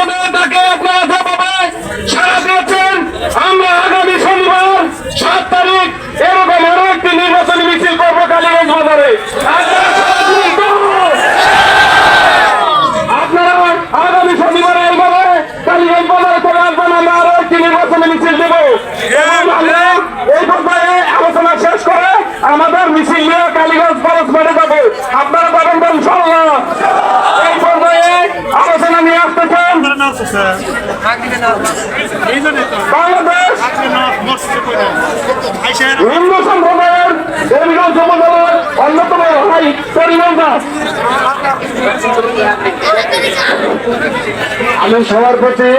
মাধ্যমে তাকে আগামী শনিবার সাত তারিখ এরকম আরও একটি নির্বাচনী মিছিল করব কালীগঞ্জ বাজারে আপনারা সারা দিন করুন। আপনারা আগামী শনিবারে এইভাবে কালীগঞ্জ বাজারে চলে আসবেন আমরা আরও একটি নির্বাচনী মিছিল দেব এবং আমরা এই পর্যায়ে আলোচনা শেষ করে আমাদের মিছিল নিয়ে কালীগঞ্জ খরচ মাঠে যাব আপনারা যাবেন তো ইনশাল্লাহ এই পর্যায়ে আলোচনা নিয়ে আসতেছেন বাংলাদেশ হিন্দু সম্প্রদায়ের দেবীগঞ্জ উপজেলার অন্যতম ভাই পরিমল দাস আমি সবার প্রতি।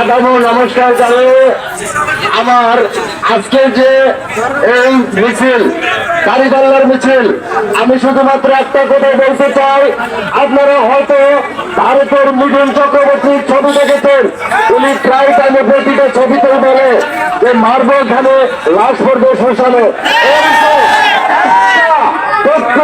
আদাব নমস্কার জানিয়ে আমার আজকে যে এই মিছিল কারিগল্লার মিছিল, আমি শুধুমাত্র একটা কথা বলতে চাই। আপনারা হয়তো ভারতের মিঠুন চক্রবর্তীর ছবি দেখেছেন। উনি প্রায় টাইমে প্রতিটা ছবিতে বলে যে মারবো এখানে লাশ পড়বে শ্মশানে।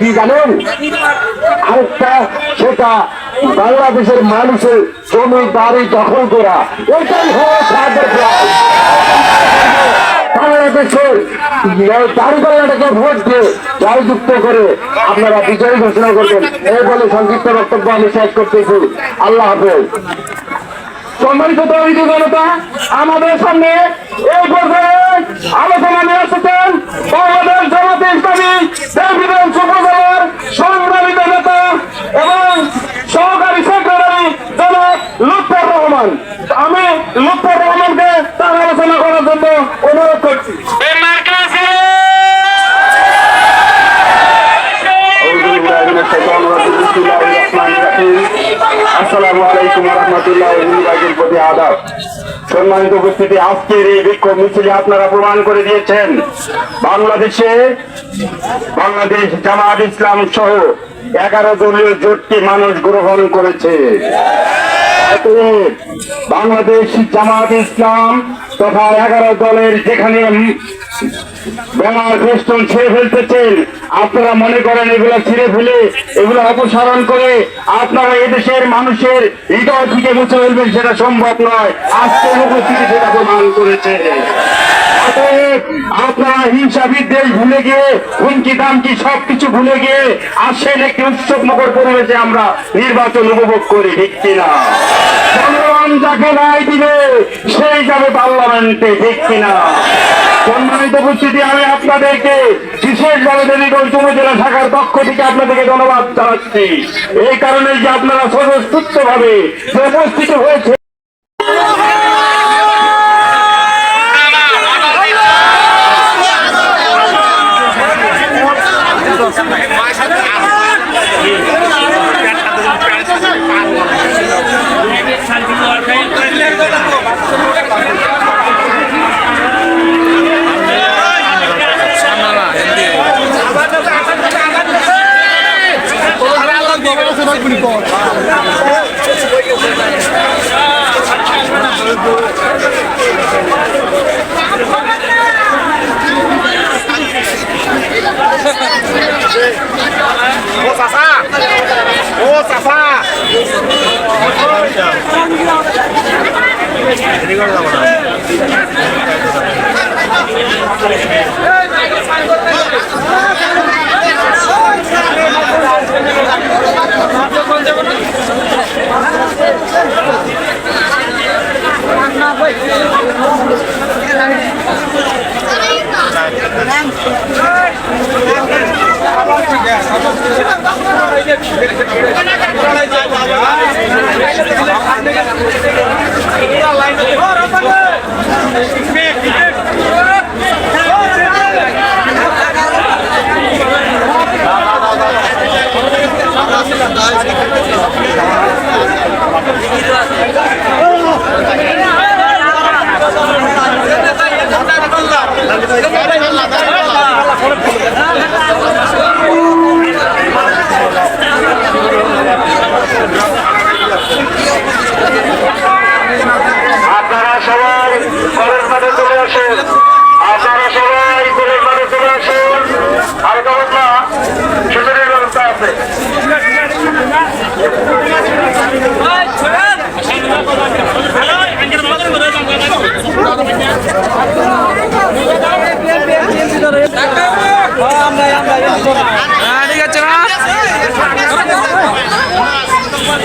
কি জানেন? আরেকটা সেটা বাংলাদেশের মানুষের জমি বাড়ি দখল করা। এটাই হলো আপনারা বিজয়ী ঘোষণা করবেন। এই বলে সংক্ষিপ্ত বক্তব্য আমি শেষ করতেছি। আল্লাহ হাফেজ। সম্মানিত তৌহিদি জনতা, আমাদের সামনে এই পর্যায়ে আলোচনা নিয়ে এসেছেন বাংলাদেশ জামাতে ইসলামী দেবীগঞ্জ উপজেলার সংগ্রামিত নেতা এবং সহকারী সেক্রেটারি জনাব লুৎফর রহমান আমি লুৎফর রহমানকে তার আলোচনা করার জন্য অনুরোধ করছি আসসালামু আলাইকুম রহমতুল্লাহ আদাব। সম্মানিত উপস্থিতি, আজকের এই বিক্ষোভ মিছিলে আপনারা প্রমাণ করে দিয়েছেন, বাংলাদেশে বাংলাদেশ জামাত ইসলাম সহ এগারো দলীয় জোটকে মানুষ গ্রহণ করেছে। বাংলাদেশ জামাত ইসলাম তথা এগারো দলের যেখানে ব্যানার ফেস্টন ছেড়ে ফেলতেছেন আপনারা মনে করেন এগুলো ছিঁড়ে ফেলে, এগুলো অপসারণ করে আপনারা এদেশের মানুষের হৃদয় থেকে মুছে ফেলবেন, সেটা সম্ভব নয়। আজকের উপস্থিতি সেটা প্রমাণ করেছে। আপনারা হিংসা বিদ্বেষ ভুলে গিয়ে, হুমকি দামকি সবকিছু ভুলে গিয়ে, আসেন একটি উৎসব মকর পরিবেশে আমরা নির্বাচন উপভোগ করি, ঠিক কিনা? জনগণ যাকে রায় দিবে, সেই যাবে পার্লামেন্টে, ঠিক কিনা? সম্মানিত উপস্থিতি আমি আপনাদেরকে বিশেষভাবে দেবীগঞ্জ উপজেলা শাখার পক্ষ থেকে আপনাদেরকে ধন্যবাদ জানাচ্ছি। এই কারণে যে আপনারা স্বতঃস্ফূর্ত ভাবে উপস্থিত হয়েছে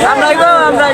আমরাই